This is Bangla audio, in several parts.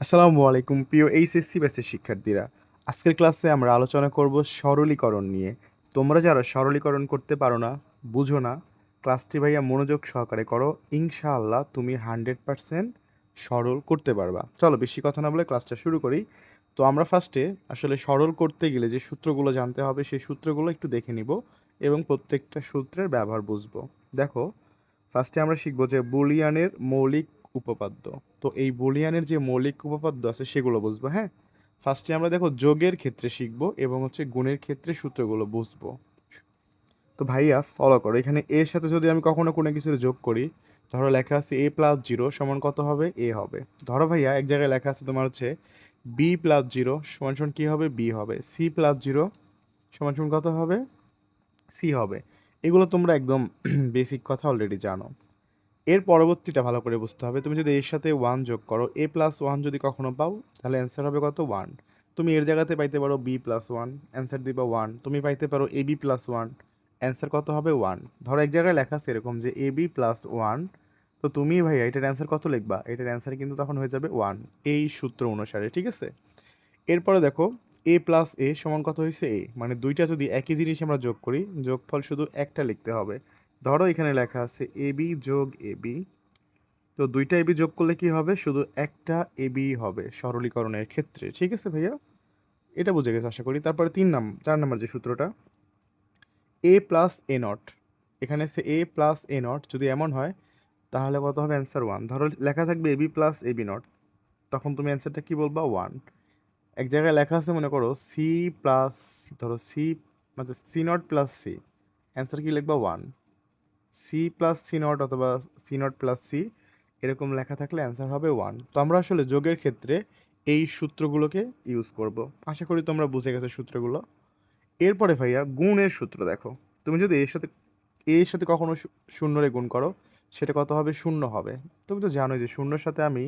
আসসালামু আলাইকুম, প্রিয় এইচএসসি ব্যাচের শিক্ষার্থীরা। আজকের ক্লাসে আমরা আলোচনা করব সরলীকরণ নিয়ে। তোমরা যারা সরলীকরণ করতে পারো না, বুঝো না, ক্লাসটি ভাইয়া মনোযোগ সহকারে করো। ইনশাআল্লাহ তুমি হান্ড্রেড পারসেন্ট সরল করতে পারবা। চলো বেশি কথা না বলে ক্লাসটা শুরু করি। তো আমরা ফার্স্টে আসলে সরল করতে গেলে যে সূত্রগুলো জানতে হবে, সেই সূত্রগুলো একটু দেখে নিব এবং প্রত্যেকটা সূত্রের ব্যবহার বুঝব। দেখো, ফার্স্টে আমরা শিখব যে বুলিয়ানের মৌলিক উপপাদ্য। তো এই বুলিয়ানের যে মৌলিক উপপাদ্য আছে সেগুলো বুঝব হ্যাঁ? ফার্স্টে আমরা দেখো যোগের ক্ষেত্রে শিখব এবং হচ্ছে গুণের ক্ষেত্রে সূত্রগুলো বুঝব। তো ভাইয়া ফলো করো। এখানে এর সাথে যদি আমি কখনো কোনো কিছু যোগ করি, ধরো লেখা আছে এ প্লাস জিরো সমান কত হবে? এ হবে। ধরো ভাইয়া, এক জায়গায় লেখা আছে তোমার হচ্ছে বি প্লাস জিরো সমান সমান কী হবে? বি হবে। সি প্লাস জিরো সমান সমান কত হবে? সি হবে। এগুলো তোমরা একদম বেসিক কথা অলরেডি জানো। এর পরবর্তীটা ভালো করে বুঝতে হবে। তুমি যদি এর সাথে ওয়ান যোগ করো এ প্লাস ওয়ান যদি কখনো পাও, তাহলে অ্যান্সার হবে কত? ওয়ান তুমি এর জায়গাতে পাইতে পারো বি প্লাস ওয়ান অ্যান্সার দিবা ওয়ান তুমি পাইতে পারো A B plus one answer কত হবে? ওয়ান ধরো এক জায়গায় লেখা আছে এরকম যে এ বি প্লাস ওয়ান তো তুমি ভাইয়া এটার অ্যান্সার কত লিখবা? এটার অ্যান্সার কিন্তু তখন হয়ে যাবে ওয়ান এই সূত্র অনুসারে, ঠিক আছে? এরপরে দেখো এ প্লাস এ সমান কত হয়েছে এ মানে দুইটা যদি একই জিনিস আমরা যোগ করি, যোগফল শুধু একটা লিখতে হবে। ধরো এখানে লেখা আছে এ বি যোগ এ বি। তো দুইটা এবি যোগ করলে কি হবে? শুধু একটা এবি হবে সরলীকরণের ক্ষেত্রে। ঠিক আছে ভাইয়া? এটা বুঝে গেছে, আশা করি। তারপরে তিন নাম, চার নাম্বার যে সূত্রটা, এ প্লাস এ নট। এখানে সে এ প্লাস এ নট, যদি এমন হয়, তাহলে কত হবে? Answer one. ধরো লেখা থাকবে এবি প্লাস এবি নট, তখন তুমি অ্যান্সারটা কী বলবা? ওয়ান। এক জায়গায় লেখা আছে, মনে করো, সি প্লাস, ধরো সি মানে C not plus C. Answer কি লিখবা? One. C plus C not অথবা সি নট প্লাস সি এরকম লেখা থাকলে অ্যান্সার হবে ওয়ান তো আমরা আসলে যোগের ক্ষেত্রে এই সূত্রগুলোকে ইউজ করব। আশা করি তোমরা বুঝে গেছো সূত্রগুলো। এরপরে ভাইয়া গুণের সূত্র দেখো। তুমি যদি এর সাথে এর সাথে কখনো শূন্যরে গুণ করো, সেটা কত হবে? শূন্য হবে। তুমি তো জানোই যে শূন্যর সাথে আমি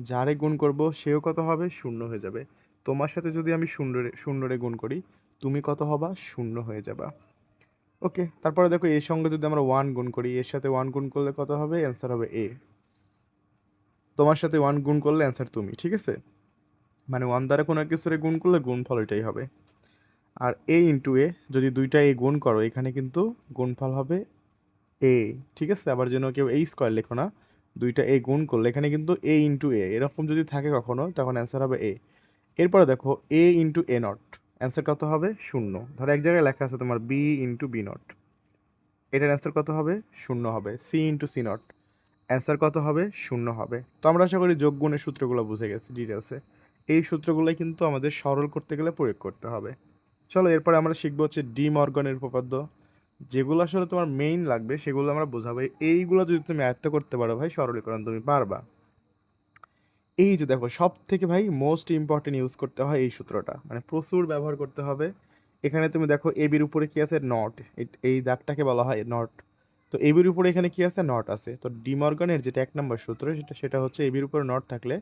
যারে গুণ করব, সেও কত হবে? শূন্য হয়ে যাবে। তোমার সাথে যদি আমি শূন্যরে শূন্যরে গুণ করি, তুমি কত হবা? শূন্য হয়ে যাবা। ওকে, তারপরে দেখো এর সঙ্গে যদি আমরা ওয়ান গুণ করি, এর সাথে ওয়ান গুণ করলে কত হবে? অ্যান্সার হবে এ তোমার সাথে ওয়ান গুণ করলে অ্যান্সার তুমি, ঠিক আছে? মানে ওয়ান দ্বারা কোনো কিছুরে গুণ করলে গুণফল এটাই হবে। আর এ ইন্টু এ যদি দুইটা এ গুণ করো, এখানে কিন্তু গুণফল হবে এ ঠিক আছে? আবার যেন কেউ এই স্কোয়ার লেখো না, দুইটা এ গুণ করলে এখানে কিন্তু এ ইন্টু এ এরকম যদি থাকে কখনো, তখন অ্যান্সার হবে এ এরপরে দেখো A into A not answer কত হবে? শূন্য। ধরো এক জায়গায় লেখা আছে তোমার বি ইন্টু বি নট এটার অ্যান্সার কত হবে? শূন্য হবে। C into C not answer কত হবে? শূন্য হবে। তো আমরা আশা করি যোগ গুণের সূত্রগুলো বুঝে গেছি ডিটেলসে এই সূত্রগুলোই কিন্তু আমাদের সরল করতে গেলে প্রয়োগ করতে হবে। চলো, এরপরে আমরা শিখব হচ্ছে ডি মর্গনের উপপাদ্য। যেগুলো আসলে তোমার মেইন লাগবে, সেগুলো আমরা বোঝাবো। এইগুলো যদি তুমি আয়ত্ত করতে পারো ভাই, সরলীকরণ তুমি পারবা। এই যে দেখো সব থেকে ভাই মোস্ট ইম্পর্টেন্ট ইউজ করতে হয় এই সূত্রটা। মানে প্রচুর ব্যবহার করতে হবে। এখানে তুমি দেখো, এবির উপরে কি আছে? নট এই দাগটাকে বলা হয় নট তো এবির উপরে এখানে কি আছে? নট আছে। তো ডিমর্গানের যেটা এক নম্বর সূত্র, সেটা সেটা হচ্ছে এবির উপরে নট থাকলে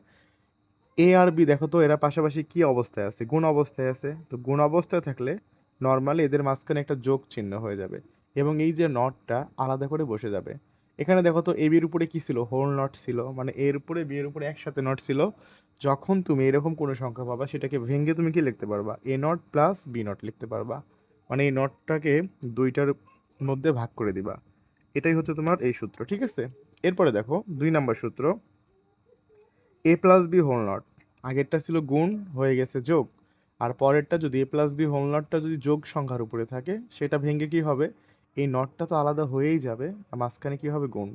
এ আর বি দেখো তো, এরা পাশাপাশি কি অবস্থায় আছে? গুণ অবস্থায় আছে। তো গুণ অবস্থায় থাকলে নর্মালি এদের মাঝখানে একটা যোগ চিহ্ন হয়ে যাবে। এবং এই যে নটটা আলাদা করে বসে যাবে। এখানে দেখো তো এ উপরে কি ছিল? হোল নট ছিল। মানে এর উপরে বি এর উপরে একসাথে নট ছিল। যখন তুমি এরকম কোনো সংখ্যা পাবা, সেটাকে ভেঙে তুমি কি লিখতে পারবা? A not plus B not লিখতে পারবা। মানে এই নটটাকে দুইটার মধ্যে ভাগ করে দিবা। এটাই হচ্ছে তোমার এই সূত্র, ঠিক আছে? এরপরে দেখো, দুই নাম্বার সূত্র। A plus B whole not আগেরটা ছিল গুণ, হয়ে গেছে যোগ। আর পরেরটা যদি এ প্লাস বি হোল নটটা যদি যোগ সংখ্যার উপরে থাকে, সেটা ভেঙে কি হবে? এই নটটা তো আলাদা হয়েই যাবে মাঝখানে কী হবে গুণ?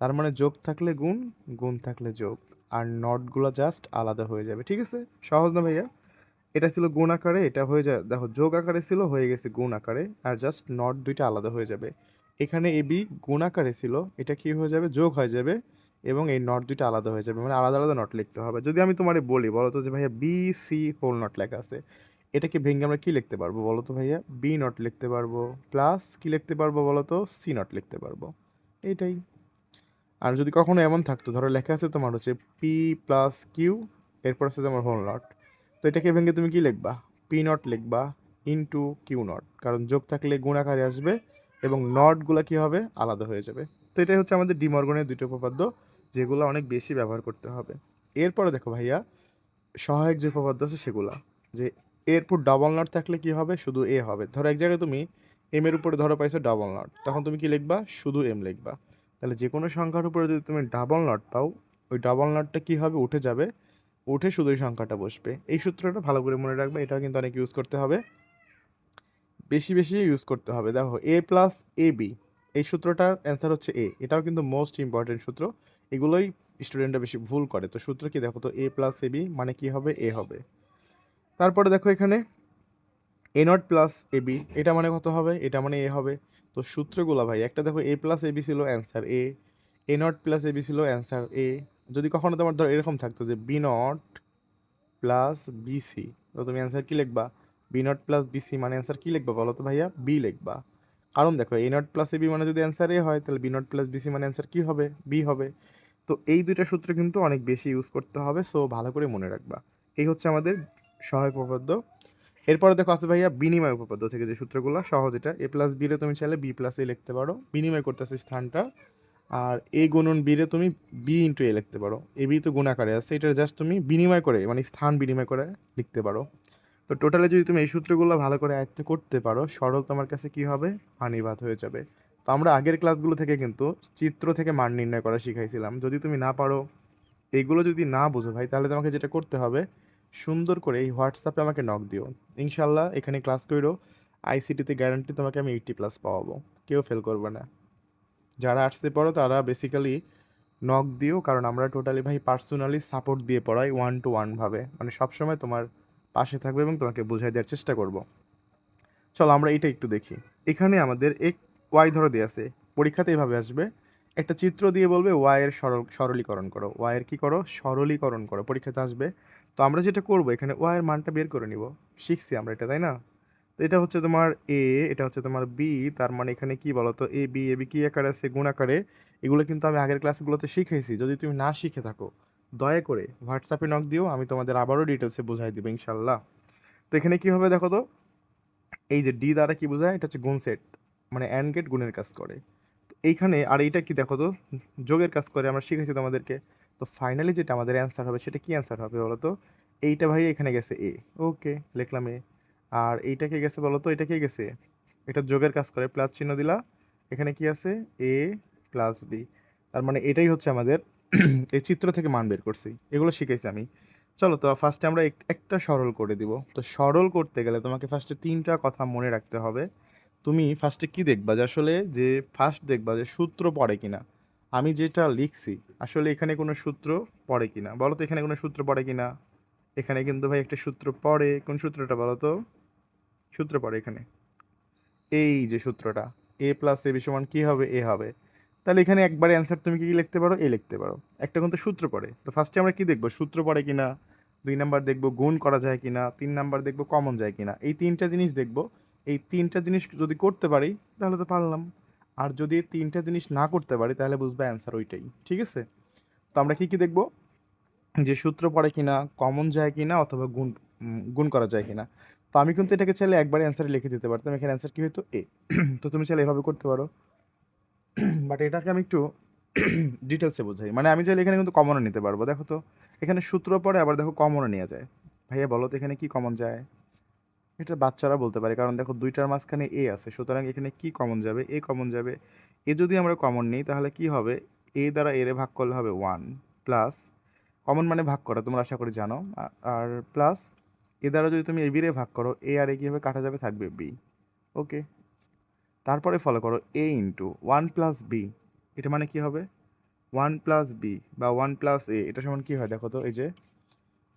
তার মানে যোগ থাকলে গুণ গুণ থাকলে যোগ, আর নটগুলো জাস্ট আলাদা হয়ে যাবে, ঠিক আছে? সহজ না ভাইয়া? এটা ছিল গুণ আকারে, এটা হয়ে যায়, দেখো যোগ আকারে ছিল, হয়ে গেছে গুণ আকারে, আর জাস্ট নট দুইটা আলাদা হয়ে যাবে। এখানে এ, বি গুণ আকারে ছিল, এটা কি হয়ে যাবে? যোগ হয়ে যাবে, এবং এই নট দুইটা আলাদা হয়ে যাবে মানে আলাদা আলাদা নট লিখতে হবে। যদি আমি তোমারে বলি, বলো তো যে ভাইয়া বি, সি, হোল নট লেখা আছে এটাকে ভেঙে আমরা কি লিখতে পারব বলো তো ভাইয়া? বি নট লিখতে পারব। প্লাস কি লিখতে পারব বলো তো সি নট লিখতে পারব। এইটাই। আর যদি কখনো এমন থাকতো, ধরো লেখা আছে তোমার হচ্ছে পি প্লাস কিউ এরপর আছে তোমার হোল নট তো এটাকে ভেঙে তুমি কি লিখবা? পি নট লিখবা ইনটু কিউ নট কারণ যোগ থাকলে গুণ আকারে আসবে এবং নটগুলো কি হবে? আলাদা হয়ে যাবে। তো এটাই হচ্ছে আমাদের ডিমর্গনের দুটো উপপাদ্য, যেগুলো অনেক বেশি ব্যবহার করতে হবে। এরপরে দেখো ভাইয়া, সহায়ক যে উপপাদ্য আছে সেগুলা, যে এরপর ডাবল নট থাকলে কি হবে? শুধু এ হবে। ধরো এক জায়গায় তুমি এম এর উপরে ধরো পাইছো ডাবল নট তখন তুমি কি লিখবা? শুধু এম লিখবা। তাহলে যে কোনো সংখ্যার উপরে যদি তুমি ডাবল নট পাও, ওই ডাবল নটটা কি হবে? উঠে যাবে। উঠে শুধু ওই সংখ্যাটা বসবে। এই সূত্রটা ভালো করে মনে রাখবে, এটাও কিন্তু অনেক ইউজ করতে হবে। বেশি বেশি ইউজ করতে হবে। দেখো এ প্লাস এ বি এই সূত্রটার অ্যান্সার হচ্ছে এ এটাও কিন্তু মোস্ট ইম্পর্টেন্ট সূত্র। এগুলোই স্টুডেন্টরা বেশি ভুল করে। তো সূত্র কি? দেখো তো এ প্লাস এ বি মানে কি হবে? এ হবে। তারপরে দেখো এখানে A not plus A B এটা মানে কত হবে? এটা মানে এ হবে। তো সূত্রগুলো ভাই, একটা দেখো এ প্লাস এ বি ছিল answer A A not plus A B ছিল অ্যান্সার এ যদি কখনো তোমার ধর এরকম থাকতো যে বি নট প্লাস বিসি তো তুমি অ্যান্সার কী লিখবা? বি নট প্লাস বিসি মানে অ্যান্সার কী লিখবা বলো তো ভাইয়া? বি লিখবা। কারণ দেখো A not plus A B মানে যদি অ্যান্সার এ হয়, তাহলে বি নট প্লাস বিসি মানে অ্যান্সার কী হবে? বি হবে। তো এই দুইটা সূত্র কিন্তু অনেক বেশি ইউজ করতে হবে সো ভালো করে মনে রাখবা। এই হচ্ছে আমাদের সহায়ক উপপাদ্য। এরপরে দেখো আছে ভাইয়া বিনিময় উপপাদ্য থেকে যে সূত্রগুলো, সহজ এটা। এ প্লাস বিরে তুমি চাইলে বি প্লাস এ লিখতে পারো। বিনিময় করতেছে স্থানটা। আর এ গুণন বিরে তুমি বি ইন্টু এ লিখতে পারো। এ বি তো গুণাকারে আছে। এটা জাস্ট তুমি বিনিময় করে মানে স্থান বিনিময় করে লিখতে পারো। তো টোটালে যদি তুমি এই সূত্রগুলো ভালো করে আয়ত্ত করতে পারো, সরল তোমার কাছে কি হবে? হানিবাদ হয়ে যাবে। তো আমরা আগের ক্লাসগুলো থেকে কিন্তু চিত্র থেকে মান নির্ণয় করা শিখাইছিলাম। যদি তুমি না পারো, এগুলো যদি না বুঝো ভাই, তাহলে তোমাকে যেটা করতে হবে সুন্দর করে এই হোয়াটসঅ্যাপে আমাকে নক দিও। ইনশাল্লাহ এখানে ক্লাস করো। আইসিটিতে গ্যারান্টি তোমাকে আমি এইটটি প্লাস পাওয়াবো। কেউ ফেল করবে না। যারা আর্টসে পড়ো, তারা বেসিক্যালি নক দিও। কারণ আমরা টোটালি ভাই পার্সোনালি সাপোর্ট দিয়ে পড়াই ওয়ান টু ওয়ানভাবে মানে সবসময় তোমার পাশে থাকবে এবং তোমাকে বোঝাই দেওয়ার চেষ্টা করব। চলো আমরা এটা একটু দেখি। এখানে আমাদের এক ওয়াই ধরো দিয়ে আছে। পরীক্ষাতে এইভাবে আসবে। একটা চিত্র দিয়ে বলবে ওয়াইয়ের সরল, সরলীকরণ করো। ওয়াইয়ের কী করো? সরলীকরণ করো। পরীক্ষাতে আসবে। তো আমরা যেটা করব, এখানে ওয়াইয়ের মানটা বের করে নিব। শিখছি আমরা এটা, তাই না? তো এটা হচ্ছে তোমার এ এটা হচ্ছে তোমার বি তার মানে এখানে কি বলো তো এ বি এ বি কি আকারে আছে? গুণ আকারে। এগুলো কিন্তু আমি আগের ক্লাসগুলোতে শিখেছি। যদি তুমি না শিখে থাকো, দয়া করে হোয়াটসঅ্যাপে নক দিও, আমি তোমাদের আবারও ডিটেলসে বোঝাই দেবো ইনশাল্লাহ তো এখানে কি হবে দেখো তো? এই যে ডি দ্বারা কি বোঝায়? এটা হচ্ছে গুণ সেট মানে অ্যান্ড গেট গুণের কাজ করে। তো এইখানে, আর এইটা কি দেখো তো? যোগের কাজ করে, আমরা শিখেছি তোমাদেরকে। তো ফাইনালি যেটা আমাদের অ্যান্সার হবে, সেটা কি অ্যান্সার হবে বলো তো এইটা ভাই এখানে গেছে এ ওকে লিখলাম এ আর এইটা কে গেছে বলো তো এটা কে গেছে? এটা যোগের কাজ করে প্লাস চিহ্ন দিলা। এখানে কি আছে? এ প্লাস বি তার মানে এটাই হচ্ছে আমাদের এই চিত্র থেকে মান বের করছি। এগুলো শিখেছি আমি। চলো তো ফার্স্টে আমরা এক- একটা সরল করে দিব। তো সরল করতে গেলে তোমাকে ফার্স্টে তিনটা কথা মনে রাখতে হবে। তুমি ফার্স্টে কি দেখবা? যে আসলে যে ফার্স্ট দেখবা যে সূত্র পড়ে কিনা। আমি যেটা লিখছি, আসলে এখানে কোনো সূত্র পড়ে কিনা? বলো তো এখানে কোনো সূত্র পড়ে কিনা? এখানে কিন্তু ভাই একটা সূত্র পড়ে। কোন সূত্রটা বলো তো? সূত্র পড়ে এখানে। এই যে সূত্রটা এ প্লাস এ সমান কী হবে? এ হবে। তাহলে এখানে একবারে অ্যান্সার তুমি কি কি লিখতে পারো? এ লিখতে পারো। একটা কিন্তু সূত্র পড়ে। তো ফার্স্টে আমরা কী দেখব? সূত্র পড়ে কি না দুই নাম্বার দেখব গুণ করা যায় কি না তিন নাম্বার দেখব কমন যায় কি না এই তিনটা জিনিস দেখব। এই তিনটা জিনিস যদি করতে পারি, তাহলে তো পারলাম। আর যদি তিনটা জিনিস না করতে পারি, তাহলে বুঝবে অ্যান্সার ওইটাই। ঠিক আছে? তো আমরা কী কী দেখব? যে সূত্র পড়ে কিনা কমন যায় কিনা, অথবা গুণ গুণ করা যায় কিনা। তো আমি কিন্তু এটাকে চাইলে একবারে অ্যান্সারে লিখে দিতে পারতাম। এখানে অ্যান্সার কী হতো এ তো তুমি চাইলে এভাবে করতে পারো। বাট এটাকে আমি একটু ডিটেলসে বোঝাই। মানে আমি চাইলে এখানে কিন্তু কমনও নিতে পারব। দেখো তো, এখানে সূত্র পড়ে, আবার দেখো কমনও নেওয়া যায়। ভাইয়া বলো তো এখানে কি কমন যায়? এটা বাচ্চারা বলতে পারে। কারণ দেখো দুইটার মাঝখানে এ আছে। সুতরাং এখানে কি কমন যাবে? এ কমন যাবে। এ যদি আমরা কমন নিই, তাহলে কি হবে? এ দ্বারা এরে ভাগ করলে হবে ওয়ান প্লাস কমন মানে ভাগ করা, তোমরা আশা করি জানো। আর প্লাস এ দ্বারা যদি তুমি এ বিরে ভাগ করো এ আর এ কীভাবে কাটা যাবে? থাকবে বি ওকে তারপরে ফলো করো A into one plus B এটা মানে কি হবে? ওয়ান প্লাস বি বা ওয়ান প্লাস এ এটা সমান কী হয়? দেখো তো, এই যে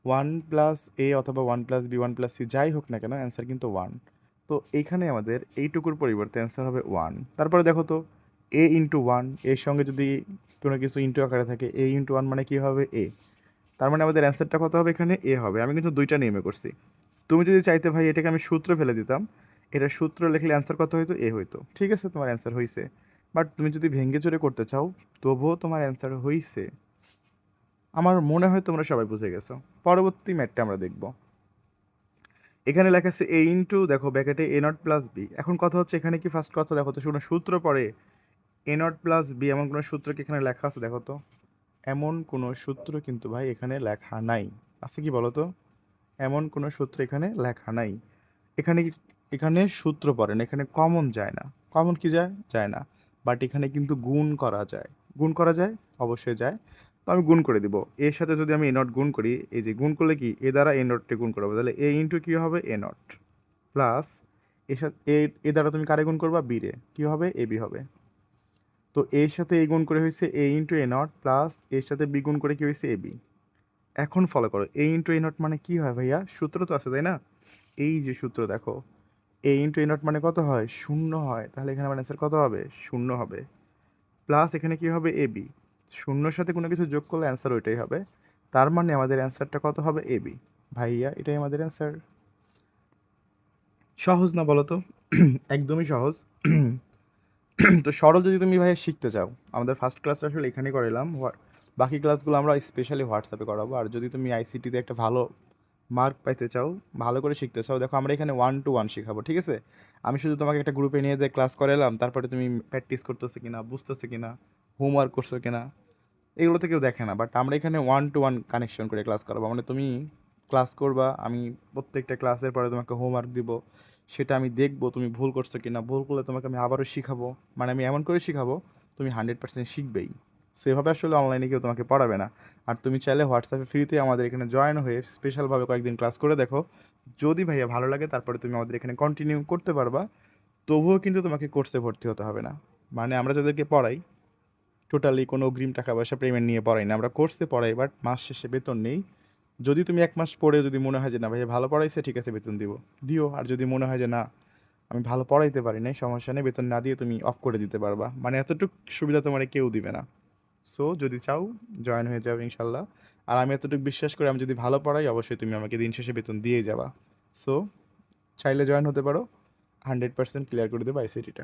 ওয়ান প্লাস এ অথবা one plus B, one plus C, যাই হোক না কেন অ্যান্সার কিন্তু ওয়ান তো এইখানে আমাদের এইটুকুর পরিবর্তে অ্যান্সার হবে ওয়ান তারপরে দেখো তো এ ইন্টু ওয়ানের সঙ্গে যদি কোনো কিছু ইন্টু আকারে থাকে এ ইন্টু ওয়ান মানে কী হবে? এ তার মানে আমাদের অ্যান্সারটা কত হবে এখানে? এ হবে। আমি কিন্তু দুইটা নিয়মে করছি। তুমি যদি চাইতে ভাই এটাকে আমি সূত্র ফেলে দিতাম, এটা সূত্র লিখলে অ্যান্সার কত হইতো? এ হইতো। ঠিক আছে, তোমার অ্যান্সার হয়েছে বাট তুমি যদি ভেঙ্গে চড়ে করতে চাও, তবুও তোমার অ্যান্সার হইছে। আমার মনে হয় তোমরা সবাই বুঝে গেছো। পরবর্তী ম্যাটটা আমরা দেখব। এখানে লেখা আছে এ ইন্টু দেখো ব্যাকেটে এ নট প্লাস বি এখন কথা হচ্ছে, এখানে কি ফার্স্ট কথা? দেখো তো কোনো সূত্র পড়ে এ নট প্লাস বি এমন কোনো সূত্র কি এখানে লেখা আছে? দেখো তো, এমন কোনো সূত্র কিন্তু ভাই এখানে লেখা নাই। আছে কি বলো তো? এমন কোনো সূত্র এখানে লেখা নাই। এখানে এখানে সূত্র পড়ে না, এখানে কমন যায় না। কমন কি যায়? যায় না। বাট এখানে কিন্তু গুণ করা যায়। গুণ করা যায়? অবশ্যই যায়। তো আমি গুণ করে দিব। এর সাথে যদি আমি এ নট গুণ করি, এই যে গুণ করলে কি? এ দ্বারা এ নটকে গুণ করব। তাহলে এ ইন্টু কী হবে? এ নট প্লাস এর সাথে, এ এ দ্বারা তুমি কারে গুণ করবা? বি রে। কী হবে? এ বি হবে। তো এর সাথে এই গুণ করে হয়েছে A into A not plus এর সাথে বি গুণ করে কি হয়েছে? এ বি এখন ফলো করো। এ ইন্টু এ নট মানে কি হয় ভাইয়া? সূত্র তো আছে, তাই না? এই যে সূত্র দেখো। এ ইন্টু এ নট মানে কত হয়? শূন্য হয়। তাহলে এখানে আমার অ্যান্সার কত হবে? শূন্য হবে। প্লাস এখানে কি হবে? এ বি শূন্যর সাথে কোনো কিছু যোগ করলে অ্যান্সার ওইটাই হবে। তার মানে আমাদের অ্যান্সারটা কত হবে? এ বি ভাইয়া, এটাই আমাদের অ্যান্সার সহজ না বলো তো? একদমই সহজ। তো সরল যদি তুমি ভাইয়া শিখতে চাও, আমাদের ফার্স্ট ক্লাসটা আসলে এখানেই করালাম বাকি ক্লাসগুলো আমরা স্পেশালি হোয়াটসঅ্যাপে করাবো। আর যদি তুমি আইসিটিতে একটা ভালো মার্ক পাইতে চাও, ভালো করে শিখতে চাও, দেখো আমরা এখানে ওয়ান টু ওয়ান শেখাবো, ঠিক আছে? আমি শুধু তোমাকে একটা গ্রুপে নিয়ে যে ক্লাস করালাম, তারপরে তুমি প্র্যাকটিস করতেছো কিনা, বুঝতেছো কিনা হোমওয়ার্ক করছ কিনা, এগুলো তো কেউ দেখে না বাট আমরা এখানে ওয়ান টু ওয়ান কানেকশন করে ক্লাস করাবো। মানে তুমি ক্লাস করবা, আমি প্রত্যেকটা ক্লাসের পরে তোমাকে হোমওয়ার্ক দিব, সেটা আমি দেখব তুমি ভুল করছ কিনা, ভুল করলে তোমাকে আমি আবারও শিখাবো। মানে আমি এমন করে শিখাবো, তুমি হান্ড্রেড পার্সেন্ট শিখবেই। সেভাবে আসলে অনলাইনে কেউ তোমাকে পড়াবে না। আর তুমি চাইলে হোয়াটসঅ্যাপে ফ্রিতে আমাদের এখানে জয়েন হয়ে স্পেশালভাবে কয়েকদিন ক্লাস করে দেখো। যদি ভাইয়া ভালো লাগে, তারপরে তুমি আমাদের এখানে কন্টিনিউ করতে পারবা, তবুও কিন্তু তোমাকে কোর্সে ভর্তি হতে হবে না। মানে আমরা যাদেরকে পড়াই টোটালি কোনো অগ্রিম টাকা পয়সা পেমেন্ট নিয়ে পড়াই না আমরা কোর্সে পড়াই বাট মাস শেষে বেতন নেই। যদি তুমি এক মাস পড়ে যদি মনে হয় যে, না ভাইয়া ভালো পড়াইছে, ঠিক আছে, বেতন দিব। দিও। আর যদি মনে হয় যে, না, আমি ভালো পড়াইতে পারি নাই, সমস্যা নেই, বেতন না দিয়ে তুমি অফ করে দিতে পারবা। মানে এতটুকু সুবিধা তোমার কেউ দিবে না। সো যদি চাও জয়েন হয়ে যাও, ইনশাল্লাহ। আর আমি এতটুকু বিশ্বাস করি, আমি যদি ভালো পড়াই, অবশ্যই তুমি আমাকে দিন শেষে বেতন দিয়েই যাবা। সো চাইলে জয়েন হতে পারো। হান্ড্রেড পার্সেন্ট ক্লিয়ার করে দেবো আইসিটিটা